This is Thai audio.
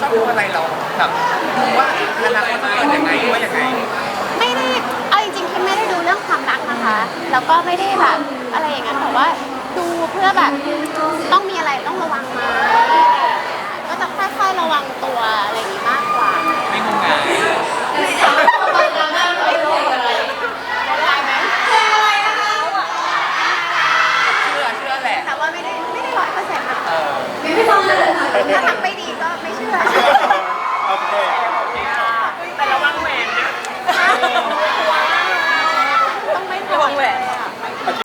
ชอบดูอะไรเราแบบดูว่าอนาคตมันเป็นยังไงว่าอย่างไงไม่ได้เอาจริงๆคิมไม่ได้ดูเรื่องความรักนะคะ แล้วก็ไม่ได้แบบอะไรอย่างนั้นแต่ว่าดูเพื่อแบบต้องมีอะไรต้องระวังไหมอะไรอย่างเงี้ยก็จะค่อยๆระวังตัวอะไรอย่างงี้มากกว่าไม่งงงายเชื่อเชื่อแหละ แต่ว่าไม่ได้ไม่ได้ร้อยเปอร์เซ็นต์นะเอไม่ต้องเลยถ้าทำ